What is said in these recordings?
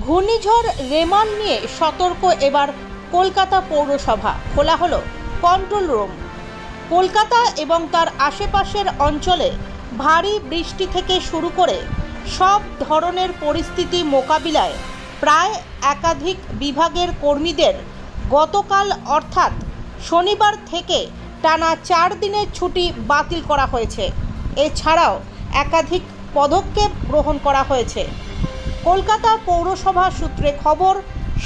ঘূর্ণিঝড় রেমান নিয়ে সতর্ক এবার কলকাতা পৌরসভা। খোলা হলো কন্ট্রোল রুম কলকাতা এবং তার আশেপাশের অঞ্চলে ভারী বৃষ্টি থেকে শুরু করে সব ধরনের পরিস্থিতি মোকাবিলায় প্রায় একাধিক বিভাগের কর্মীদের গতকাল অর্থাৎ শনিবার থেকে টানা চার দিনের ছুটি বাতিল করা হয়েছে। এছাড়াও একাধিক পদক্ষেপ গ্রহণ করা হয়েছে। কলকাতা পৌরসভা সূত্রে খবর,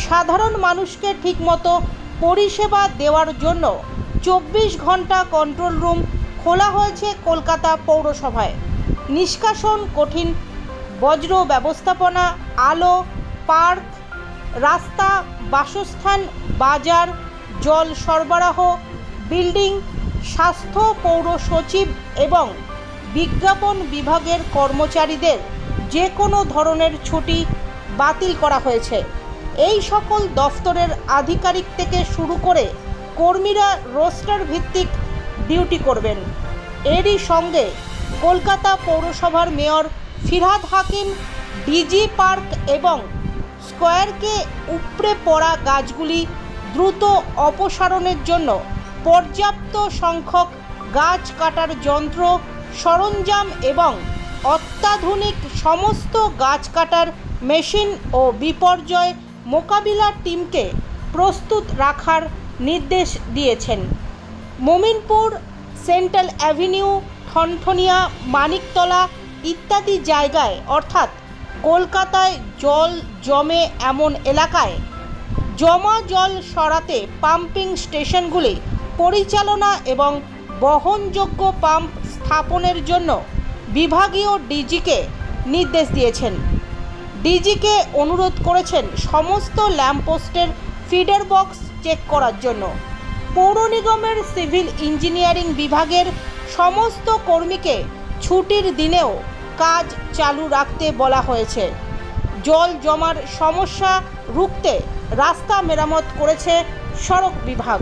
সাধারণ মানুষকে ঠিকমতো পরিষেবা দেওয়ার জন্য চব্বিশ ঘণ্টা কন্ট্রোল রুম খোলা হয়েছে কলকাতা পৌরসভায়। নিষ্কাশন কঠিন, বজ্র ব্যবস্থাপনা, আলো, পার্ক, রাস্তা, বাসস্থান, বাজার, জল সরবরাহ, বিল্ডিং, স্বাস্থ্য পৌর সচিব এবং বিজ্ঞাপন বিভাগের কর্মচারীদের যে কোনো ধরনের ছুটি বাতিল করা হয়েছে। এই সকল দফতরের আধিকারিক থেকে শুরু করে কর্মীরা রোস্টার ভিত্তিক ডিউটি করবেন। এরই সঙ্গে কলকাতা পৌরসভার mayor Firhad Hakim, DG park এবং স্কোয়ারকে উপড়ে পড়া গাছগুলি দ্রুত অপসারণের জন্য পর্যাপ্ত সংখ্যক গাছ কাটার যন্ত্র, সরঞ্জাম এবং অত্যাধুনিক সমস্ত গাছ কাটার মেশিন ও বিপর্যয় মোকাবিলার টিমকে প্রস্তুত রাখার নির্দেশ দিয়েছেন। মোমিনপুর সেন্ট্রাল অ্যাভিনিউ, ঠনঠনিয়া, মানিকতলা ইত্যাদি জায়গায় অর্থাৎ কলকাতায় জল জমে এমন এলাকায় জমা জল সরাতে পাম্পিং স্টেশনগুলি পরিচালনা এবং বহনযোগ্য পাম্প স্থাপনের জন্য বিভাগীয় ডিজিকে নির্দেশ দিয়েছেন। ডিজিকে অনুরোধ করেছেন সমস্ত ল্যাম্পপোস্টের ফিডার বক্স চেক করার জন্য। পৌর নিগমের সিভিল ইঞ্জিনিয়ারিং বিভাগের সমস্ত কর্মীকে ছুটির দিনেও কাজ চালু রাখতে বলা হয়েছে। জল জমার সমস্যা রুখতে রাস্তা মেরামত করেছে সড়ক বিভাগ।